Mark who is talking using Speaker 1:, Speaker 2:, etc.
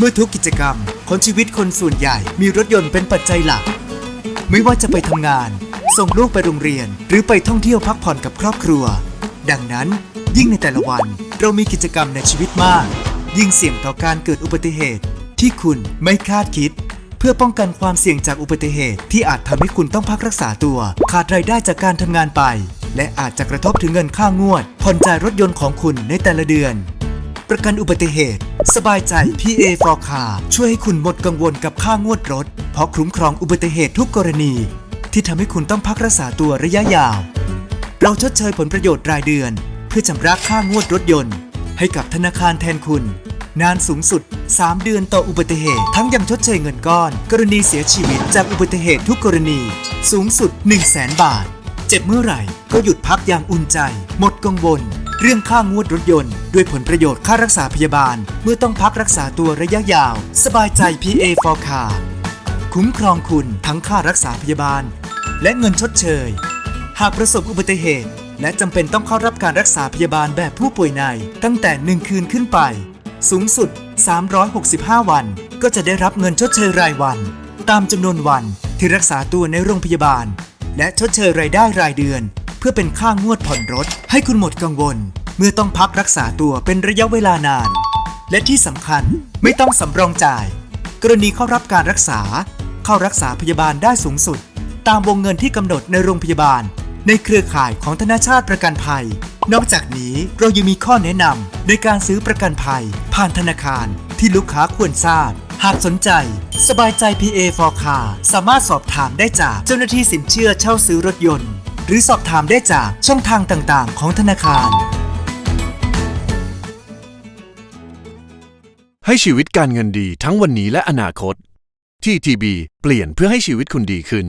Speaker 1: เมื่อทุกกิจกรรมของชีวิตคนส่วนใหญ่มีรถยนต์เป็นปัจจัยหลัก ไม่ว่าจะไปทำงาน ส่งลูกไปโรงเรียน หรือไปท่องเที่ยวพักผ่อนกับครอบครัว ดังนั้น ยิ่งในแต่ละวันเรามีกิจกรรมในชีวิตมาก ยิ่งเสี่ยงต่อการเกิดอุบัติเหตุ ที่คุณไม่คาดคิด เพื่อป้องกันความเสี่ยงจากอุบัติเหตุที่อาจทำให้คุณต้องพักรักษาตัว ขาดรายได้จากการทำงานไป และอาจจะกระทบถึงเงินค่างวดผ่อนจ่ายรถยนต์ของคุณในแต่ละเดือน ประกันอุบัติเหตุ สบายใจ PA for Car ช่วยให้คุณหมดกังวลกับค่างวดรถ เพราะคุ้มครองอุบัติเหตุทุกกรณี ที่ทำให้คุณต้องพักรักษาตัวระยะยาว เราชดเชยผลประโยชน์รายเดือน เพื่อชำระค่างวดรถยนต์ ให้กับธนาคารแทนคุณ นานสูงสุด 3 เดือนต่ออุบัติเหตุ ทั้งยังชดเชยเงินก้อน กรณีเสียชีวิตจากอุบัติเหตุทุกกรณี สูงสุด 1 0 0 0 0แบาท เจ็บเมื่อไหร่ก็หยุดพักอย่างอุ่นใจ หมดกังวล เรื่องค่างวดรถยนต์ ด้วยผลประโยชน์ค่ารักษาพยาบาล เมื่อต้องพักรักษาตัวระยะยาว สบายใจ PA for Car คุ้มครองคุณทั้งค่ารักษาพยาบาล และเงินชดเชย หากประสบอุบัติเหตุ และจำเป็นต้องเข้ารับการรักษาพยาบาลแบบผู้ป่วยใน ตั้งแต่ 1 คืนขึ้นไป สูงสุด 365 วัน ก็จะได้รับเงินชดเชยรายวัน ตามจำนวนวันที่รักษาตัวในโรงพยาบาล และชดเชยรายได้รายเดือน เพื่อเป็นค่างวดผ่อนรถ ให้คุณหมดกังวล เมื่อต้องพักรักษาตัวเป็นระยะเวลานาน และที่สำคัญไม่ต้องสำรองจ่าย กรณีเข้ารับการรักษา เข้ารักษาพยาบาลได้สูงสุด ตามวงเงินที่กำหนดในโรงพยาบาล ในเครือข่ายของธนาชาติประกันภัย นอกจากนี้เรายังมีข้อแนะนำในการซื้อประกันภัย ผ่านธนาคารที่ลูกค้าควรทราบหากสนใจ สบายใจ PA for Car สามารถสอบถามได้จากเจ้าหน้าที่สินเชื่อเช่าซื้อรถยนต์ หรือสอบถามได้จากช่องทางต่างๆ ของธนาคาร
Speaker 2: ให้ชีวิตการเงินดีทั้งวันนี้และอนาคต ที่ TB เปลี่ยนเพื่อให้ชีวิตคุณดีขึ้น